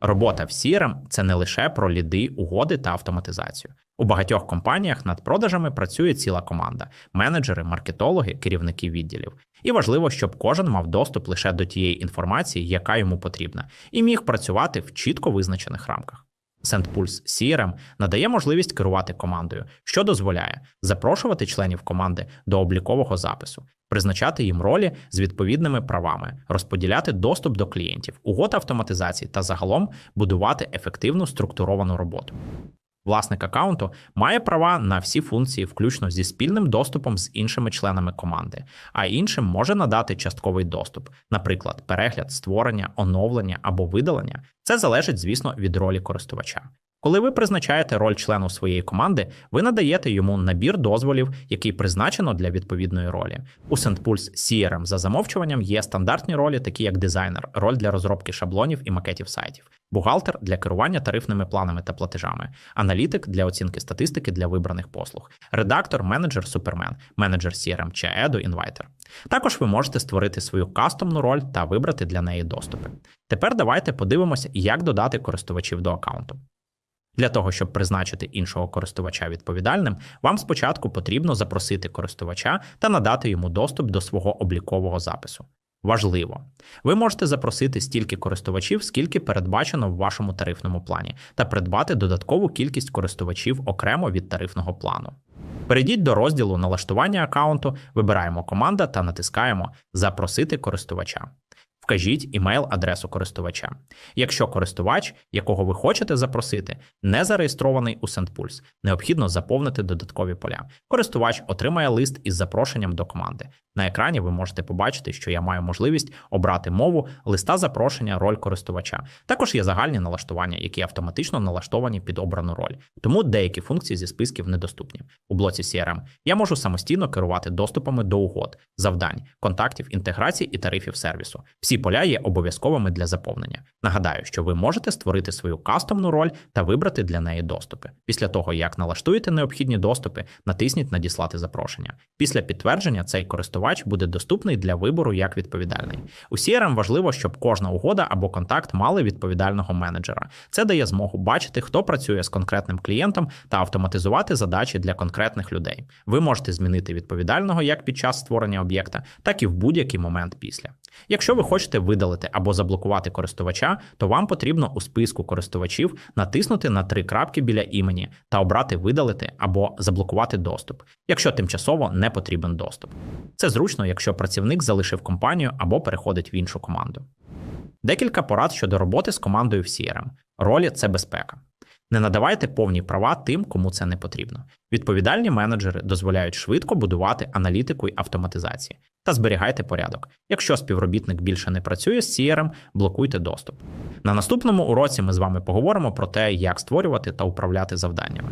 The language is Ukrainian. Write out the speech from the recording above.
Робота в CRM – це не лише про ліди, угоди та автоматизацію. У багатьох компаніях над продажами працює ціла команда: менеджери, маркетологи, керівники відділів. І важливо, щоб кожен мав доступ лише до тієї інформації, яка йому потрібна, і міг працювати в чітко визначених рамках. SendPulse CRM надає можливість керувати командою, що дозволяє запрошувати членів команди до облікового запису, призначати їм ролі з відповідними правами, розподіляти доступ до клієнтів, угод автоматизації та загалом будувати ефективну структуровану роботу. Власник аккаунту має права на всі функції, включно зі спільним доступом з іншими членами команди, а іншим може надати частковий доступ, наприклад, перегляд, створення, оновлення або видалення. Це залежить, звісно, від ролі користувача. Коли ви призначаєте роль члену своєї команди, ви надаєте йому набір дозволів, який призначено для відповідної ролі. У SendPulse CRM за замовчуванням є стандартні ролі, такі як дизайнер, роль для розробки шаблонів і макетів сайтів, бухгалтер для керування тарифними планами та платежами, аналітик для оцінки статистики для вибраних послуг, редактор, менеджер, супермен, менеджер CRM чи Edo Inviter. Також ви можете створити свою кастомну роль та вибрати для неї доступи. Тепер давайте подивимося, як додати користувачів до аккаунту. Для того, щоб призначити іншого користувача відповідальним, вам спочатку потрібно запросити користувача та надати йому доступ до свого облікового запису. Важливо, ви можете запросити стільки користувачів, скільки передбачено в вашому тарифному плані, та придбати додаткову кількість користувачів окремо від тарифного плану. Перейдіть до розділу налаштування аккаунту, вибираємо команда та натискаємо Запросити користувача. Вкажіть імейл-адресу користувача. Якщо користувач, якого ви хочете запросити, не зареєстрований у SendPulse, необхідно заповнити додаткові поля. Користувач отримає лист із запрошенням до команди. На екрані ви можете побачити, що я маю можливість обрати мову листа запрошення, роль користувача. Також є загальні налаштування, які автоматично налаштовані під обрану роль, тому деякі функції зі списків недоступні. У блоці CRM я можу самостійно керувати доступами до угод, завдань, контактів, інтеграцій і тарифів сервісу. Всі поля є обов'язковими для заповнення. Нагадаю, що ви можете створити свою кастомну роль та вибрати для неї доступи. Після того, як налаштуєте необхідні доступи, натисніть Надіслати запрошення. Після підтвердження цей користувач буде доступний для вибору як відповідальний. У CRM важливо, щоб кожна угода або контакт мали відповідального менеджера. Це дає змогу бачити, хто працює з конкретним клієнтом та автоматизувати задачі для конкретних людей. Ви можете змінити відповідального як під час створення об'єкта, так і в будь-який момент після. Якщо ви хочете видалити або заблокувати користувача, то вам потрібно у списку користувачів натиснути на три крапки біля імені та обрати видалити або заблокувати доступ, якщо тимчасово не потрібен доступ. Це зручно, якщо працівник залишив компанію або переходить в іншу команду. Декілька порад щодо роботи з командою в CRM. Ролі це безпека. Не надавайте повні права тим, кому це не потрібно. Відповідальні менеджери дозволяють швидко будувати аналітику й автоматизації та зберігайте порядок. Якщо співробітник більше не працює з CRM, блокуйте доступ. На наступному уроці ми з вами поговоримо про те, як створювати та управляти завданнями.